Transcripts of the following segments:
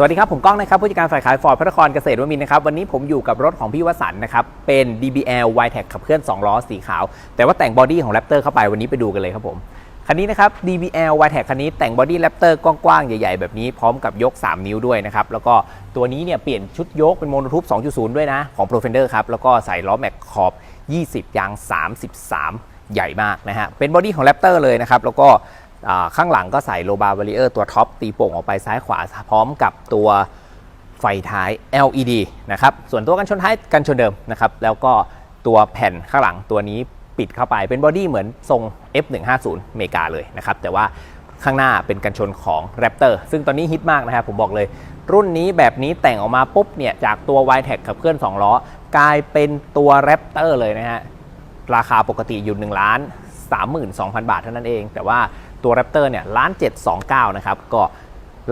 สวัสดีครับ ผมก้องนะครับ ผู้จัดการฝ่ายขายฟอร์ดพระนครเกษตรวมินนะครับ วันนี้ผมอยู่กับรถของพี่วสันต์นะครับ เป็น DBL y t e c ขับเคลื่อน 2 ล้อสีขาว แต่ว่าแต่งบอดี้ของ Raptor เข้าไปวันนี้ไปดูกันเลยครับผม คันนี้นะครับ DBL y t e c คันนี้แต่งบอดี้ Raptor กว้างๆ ใหญ่ๆ แบบนี้พร้อมกับยก 3 นิ้วด้วยนะครับ แล้วก็ตัวนี้เนี่ยเปลี่ยนชุดยกเป็นโมโนทูป2.0 ด้วยนะของ Profender ครับแล้วก็ใส่ล้อแม็กขอบ 20 ยาง 33 ใหญ่มากนะฮะเป็นบอดี้ของ Raptor เลยนะครับแล้วก็ ข้างหลังก็ใส่โลบาร์บาริเออร์ตัวท็อปตีโป่งออกไปซ้ายขวาพร้อมกับตัวไฟท้าย LED นะครับ ส่วนตัวกันชนท้ายกันชนเดิมนะครับ แล้วก็ตัวแผ่นข้างหลังตัวนี้ปิดเข้าไปเป็นบอดี้เหมือนทรง F150 อเมริกาเลยนะครับ แต่ว่าข้างหน้าเป็นกันชนของ Raptor ซึ่งตอนนี้ฮิตมากนะครับผมบอกเลย รุ่นนี้แบบนี้แต่งออกมาปุ๊บเนี่ย จากตัว y t e c ขับเคลื่อน 2 ล้อ กลายเป็นตัว Raptor เลยนะฮะ ราคาปกติอยู่ 1 ล้าน 32,000 บาทเท่านั้นเอง แต่ว่า ตัว Raptor เนี่ยล้าน729นะครับก็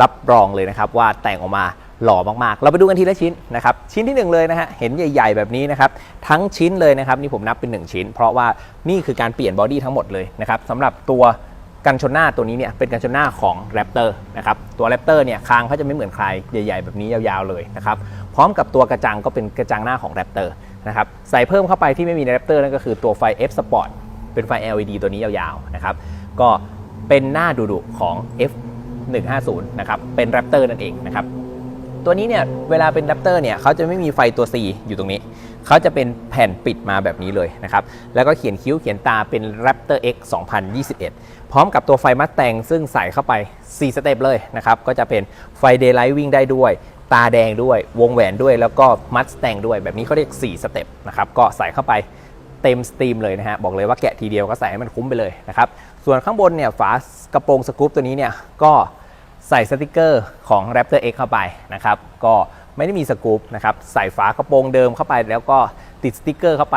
รับรองเลยนะครับว่าแต่งออกมาหล่อมากๆ เราไปดูกันทีละชิ้นนะครับ ชิ้นที่หนึ่งเลยนะฮะ เห็นใหญ่ ๆ แบบนี้นะครับ ทั้งชิ้นเลยนะครับ นี่ผมนับเป็น 1 ชิ้น เพราะว่านี่คือการเปลี่ยนบอดี้ทั้งหมดเลยนะครับสำหรับตัวกันชนหน้าตัวนี้เนี่ยเป็นกันชนหน้าของ Raptor นะครับ ตัว Raptor เนี่ยคางเขาจะไม่เหมือนใครใหญ่ ๆ แบบนี้ยาวๆเลยนะครับ พร้อมกับตัวกระจังก็เป็นกระจังหน้าของ Raptor นะครับ ใส่เพิ่มเข้าไปที่ไม่มีใน Raptor นั่นก็คือตัวไฟ F Sport เป็นไฟ LED ตัวนี้ยาวๆนะครับ ก็ เป็นหน้าดุๆของ F150 นะครับเป็น Raptor นั่นเองนะครับตัวนี้เนี่ยเวลาเป็น Raptor เนี่ยเขาจะไม่มีไฟตัว C อยู่ตรงนี้ เขาจะเป็นแผ่นปิดมาแบบนี้เลยนะครับแล้วก็เขียนคิ้วเขียนตาเป็น Raptor X 2021 พร้อมกับตัวไฟมัดแต่งซึ่งใส่เข้าไป 4 สเต็ปเลยนะครับก็จะเป็นไฟ Daylight วิ่งได้ด้วยตาแดงด้วย วงแหวนด้วยแล้วก็มัดแต่งด้วย แบบนี้เขาเรียก 4 สเต็ปนะครับก็ใส่เข้าไป เต็มสตรีมเลยนะฮะบอกเลยว่าแกะทีเดียวก็ใส่ให้มันคุ้มไปเลยนะครับส่วนข้างบนเนี่ยฝากระโปรงสกู๊ปตัวนี้เนี่ยก็ใส่สติกเกอร์ของ Raptor X เข้าไปนะครับก็ไม่ได้มีสกู๊ปนะครับใส่ฝากระโปรงเดิมเข้าไป แล้วก็ติดสติกเกอร์เข้าไป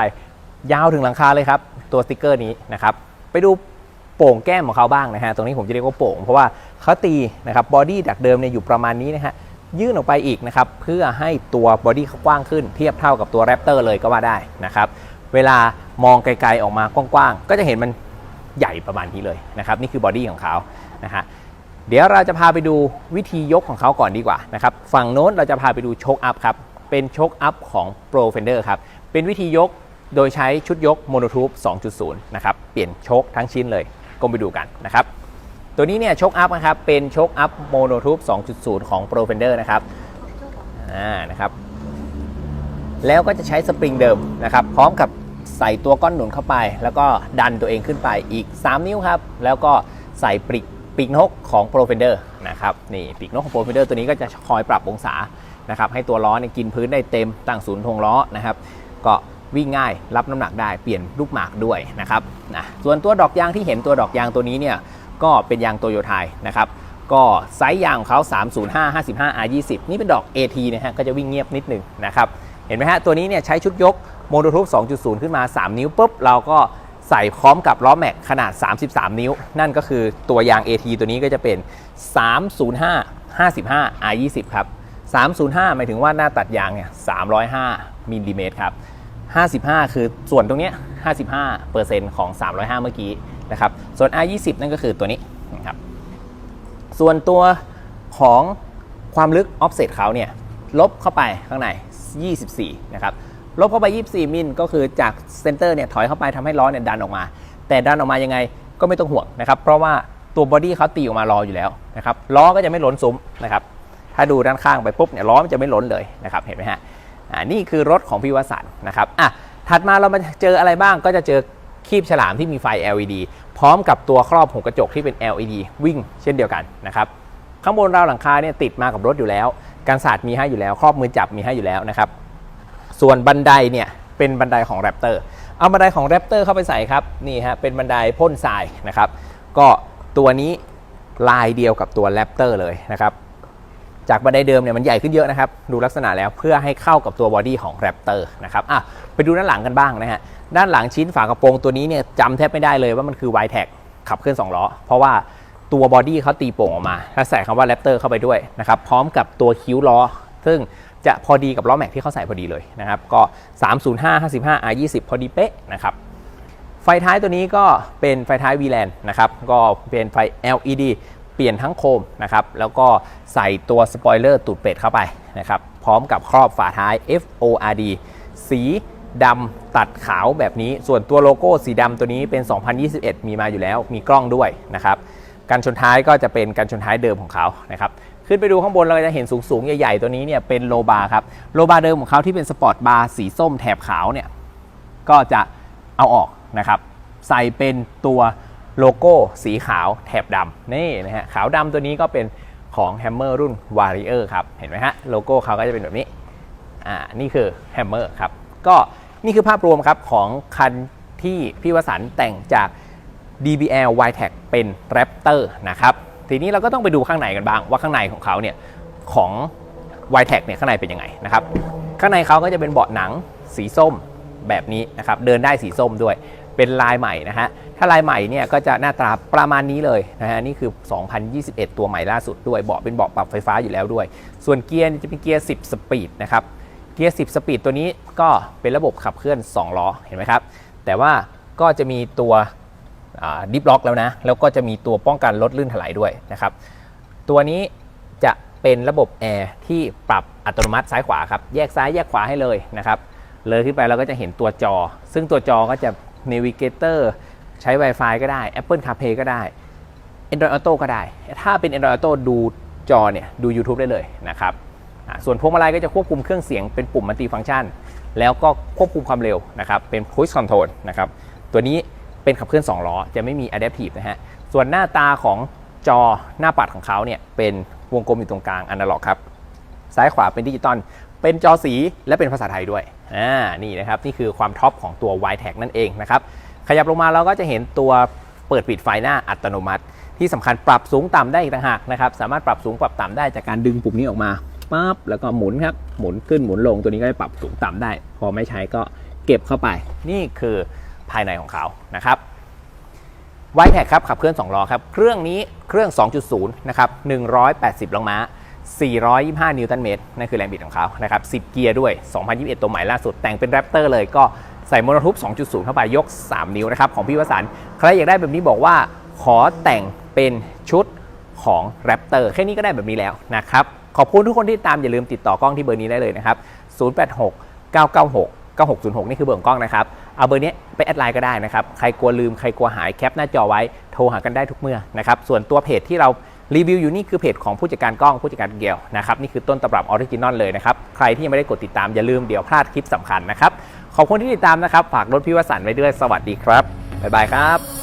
ยาวถึงหลังคาเลยครับตัวสติกเกอร์นี้นะครับไปดูโป่งแก้มของเขาบ้างนะฮะตรงนี้ผมจะเรียกว่าโป่ง เพราะว่าเขาตีนะครับบอดี้จากเดิมเนี่ยอยู่ประมาณนี้นะฮะยื่นออกไปอีกนะครับเพื่อให้ตัวบอดี้เขากว้างขึ้นเทียบเท่ากับตัว Raptor เลยก็ว่าได้นะครับ เวลามองไกลๆออกมากว้างๆ ก็จะเห็นมันใหญ่ประมาณนี้เลยนะครับ นี่คือบอดี้ของเขานะฮะเดี๋ยวเราจะพาไปดูวิธียกของเขาก่อนดีกว่านะครับฝั่งโน้นเราจะพาไปดูโชคอัพครับ เป็นโชคอัพของ Pro Fender ครับ เป็นวิธียกโดยใช้ชุดยก Monotroop 2.0 นะครับ เปลี่ยนโชคทั้งชิ้นเลยก็ไปดูกันนะครับ ตัวนี้เนี่ยโชคอัพนะครับ เป็นโชคอัพ Monotroop 2.0 ของ Pro Fender นะครับอ่านะครับ แล้วก็จะใช้สปริงเดิมนะครับ พร้อมกับ ใส่ตัวก้อนหนุนเข้าไป แล้วก็ดันตัวเองขึ้นไปอีก 3 นิ้วครับ แล้วก็ใส่ปริกปีกนกของ Pro Fender นะครับนี่ปีกนกของ Pro Fender ตัวนี้ก็จะคอยปรับองศานะครับให้ตัวล้อเนี่ยกินพื้นได้เต็มตั้งศูนย์ทงล้อนะครับก็วิ่งง่ายรับน้ำหนักได้เปลี่ยนลูกหมากด้วยนะครับนะส่วนตัวดอกยางที่เห็นตัวดอกยางตัวนี้เนี่ยก็เป็นยางโตโยไทยนะครับก็ไซส์ยางของเขา305 55 R20 นี่เป็นดอก AT นะฮะก็จะวิ่งเงียบนิดหนึงนะครับ เห็นไหมฮะ ตัวนี้เนี่ยใช้ชุดยกโมโนทูป2.0 ขึ้นมา 3 นิ้วปุ๊บ เราก็ใส่พร้อมกับล้อแม็กขนาด 33 นิ้ว นั่นก็คือตัวยาง AT ตัวนี้ก็จะเป็น 305 55 R20 ครับ 305 หมายถึงว่าหน้าตัดยางเนี่ย 305มิลลิเมตรครับ 55 คือส่วนตรงเนี้ย 55เปอร์เซ็นต์ของ 305 เมื่อกี้นะครับ ส่วน R20 นั่นก็คือตัวนี้นะครับ ส่วนตัวของความลึก offset เขาเนี่ย ลบเข้าไปข้างใน 24 นะครับ ลบเข้าไป 24 มิลก็คือจากเซนเตอร์เนี่ยถอยเข้าไปทำให้ล้อเนี่ยดันออกมา แต่ดันออกมายังไงก็ไม่ต้องห่วงนะครับ เพราะว่าตัวบอดี้เขาตีออกมารออยู่แล้วนะครับ ล้อก็จะไม่ล้นซุ้มนะครับ ถ้าดูด้านข้างไปปุ๊บเนี่ยล้อมันจะไม่ล้นเลยนะครับ เห็นไหมฮะ อ่า นี่คือรถของพี่วสันนะครับ อะ ถัดมาเรามาเจออะไรบ้างก็จะเจอคีบฉลามที่มีไฟ LED พร้อมกับตัวครอบหัวกระจกที่เป็น LED วิ่งเช่นเดียวกันนะครับ ข้างบนราวหลังคาเนี่ยติดมากับรถอยู่แล้ว การสาดมีให้อยู่แล้ว ครอบมือจับมีให้อยู่แล้วนะครับ ส่วนบันไดเนี่ยเป็นบันไดของ Raptor เอาบันไดของ Raptor เข้าไปใส่ครับนี่ฮะเป็นบันไดพ่นทรายนะครับ ก็ตัวนี้ลายเดียวกับตัว Raptor เลยนะครับจากบันไดเดิมเนี่ยมันใหญ่ขึ้นเยอะนะครับ ดูลักษณะแล้วเพื่อให้เข้ากับตัวบอดี้ของ Raptor นะครับอะไปดูด้านหลังกันบ้างนะฮะด้านหลังชิ้นฝากระโปรงตัวนี้เนี่ยจำแทบไม่ได้เลยว่ามันคือ y t e c ขับเคลื่อน2ล้อเพราะว่า ตัวบอดี้เขาตีโป่งออกมาแล้วใส่คำว่า Raptor เข้าไปด้วยนะครับ พร้อมกับตัวคิ้วล้อ ซึ่งจะพอดีกับล้อแม็กที่เขาใส่พอดีเลยนะครับ ก็ 305 55 R20 พอดีเป๊ะนะครับ ไฟท้ายตัวนี้ก็เป็นไฟท้าย VLAN นะครับ ก็เป็นไฟ LED ปีปลี่ยนทั้งโคมนะครับ แล้วก็ใส่ตัวสปอยเลอร์ตูดเป็ดเข้าไปนะครับ พร้อมกับครอบฝาท้าย FORD สีดำตัดขาวแบบนี้ ส่วนตัวโลโก้สีดำตัวนี้เป็น 2021 มีมาอยู่แล้ว มีกล้องด้วยนะครับ กันชนท้ายก็จะเป็นกันชนท้ายเดิมของเขานะครับขึ้นไปดูข้างบนเราจะเห็นสูงๆ ใหญ่ๆ ตัวนี้เนี่ยเป็นโลบาร์ครับโลบาร์เดิมของเขาที่เป็นสปอร์ตบาร์สีส้มแถบขาวเนี่ยก็จะเอาออกนะครับใส่เป็นตัวโลโก้สีขาวแถบดำนี่นะฮะขาวดำตัวนี้ก็เป็นของ Hammer รุ่น Warrior ครับ เห็นไหมฮะ โลโก้เขาก็จะเป็นแบบนี้ อ่า นี่คือ Hammer ครับ ก็นี่คือภาพรวมครับของคันที่พี่วสันต์แต่งจาก DBL YTEC เป็น Raptor นะครับทีนี้เราก็ต้องไปดูข้างในกันบ้างว่าข้างในของเขาเนี่ยของ YTEC เนี่ยข้างในเป็นยังไงนะครับข้างในเขาก็จะเป็นเบาะหนังสีส้มแบบนี้นะครับเดินได้สีส้มด้วยเป็นลายใหม่นะฮะถ้าลายใหม่เนี่ยก็จะหน้าตาประมาณนี้เลยนะฮะนี่คือ 2021 ตัวใหม่ล่าสุดด้วยเบาะเป็นเบาะปรับไฟฟ้าอยู่แล้วด้วย ส่วนเกียร์จะเป็นเกียร์ 10 สปีดนะครับเกียร์ 10 สปีดตัวนี้ก็เป็นระบบขับเคลื่อน 2 ล้อเห็นไหมครับแต่ว่าก็จะมีตัว ดิฟล็อกแล้วนะ แล้วก็จะมีตัวป้องกันรถลื่นถลายด้วยนะครับ ตัวนี้จะเป็นระบบแอร์ที่ปรับอัตโนมัติซ้ายขวาครับ แยกซ้ายแยกขวาให้เลยนะครับ เลยขึ้นไปเราก็จะเห็นตัวจอ ซึ่งตัวจอก็จะ Navigator ใช้ Wi-Fi ก็ได้ Apple CarPlay ก็ได้ Android Auto ก็ได้ ถ้าเป็น Android Auto ดูจอเนี่ยดู YouTube ได้เลยนะครับส่วนพวงมาลัยก็จะควบคุมเครื่องเสียงเป็นปุ่มมัลติฟังก์ชัน แล้วก็ควบคุมความเร็วนะครับ เป็น Cruise Control นะครับ ตัวนี้ เป็นขับเคลื่อน2ล้อจะไม่มี Adaptive นะฮะ ส่วนหน้าตาของจอหน้าปัดของเขาเนี่ยเป็นวงกลมอยู่ตรงกลางอนาล็อกครับ ซ้ายขวาเป็นดิจิตอลเป็นจอสีและเป็นภาษาไทยด้วยอ่านี่นะครับ นี่คือความท็อปของตัว y t e c นั่นเองนะครับ ขยับลงมาเราก็จะเห็นตัวเปิดปิดไฟหน้าอัตโนมัติ ที่สำคัญปรับสูงต่ำได้อีกต่างหากนะครับสามารถปรับสูงปรับต่ำได้จากการดึงปุ่มนี้ออกมาปั๊บแล้วก็หมุนครับหมุนขึ้นหมุนลงตัวนี้ก็จะปรับสูงต่ำได้ พอไม่ใช้ก็เก็บเข้าไป นี่คือ ภายในของเขานะครับไวแท็กครับขับเคลื่อน2ล้อครับเครื่องนี้เครื่อง 2.0 นะครับ 180แรงม้า 425 นิวตันเมตรนั่นคือแรงบิดของเขานะครับ 10 เกียร์ด้วย 2021 ตัวใหม่ล่าสุด แต่งเป็นแรปเตอร์เลยก็ใส่โมโนทูป2.0 เข้าไปยก 3 นิ้วนะครับ ของพี่วสันต์ใครอยากได้แบบนี้บอกว่า ขอแต่งเป็นชุดของแรปเตอร์แค่นี้ก็ได้แบบนี้แล้วนะครับ ขอบคุณทุกคนที่ตามอย่าลืมติดต่อกล้องที่เบอร์นี้ได้เลยนะครับ 086 996 9606 นี่คือเบอร์ของกล้องนะครับ เอาเบอร์นี้ไปแอดไลน์ก็ได้นะครับ ใครกลัวลืม ใครกลัวหายแคปหน้าจอไว้ โทรหากันได้ทุกเมื่อนะครับ ส่วนตัวเพจที่เรารีวิวอยู่นี่คือเพจของผู้จัดการกล้องผู้จัดการเกียวนะครับ นี่คือต้นตำรับออริจินอลเลยนะครับ ใครที่ยังไม่ได้กดติดตามอย่าลืมเดี๋ยวพลาดคลิปสำคัญนะครับ ขอบคุณที่ติดตามนะครับ ฝากรถพิวสันต์ไว้ด้วย สวัสดีครับ บ๊ายบายครับ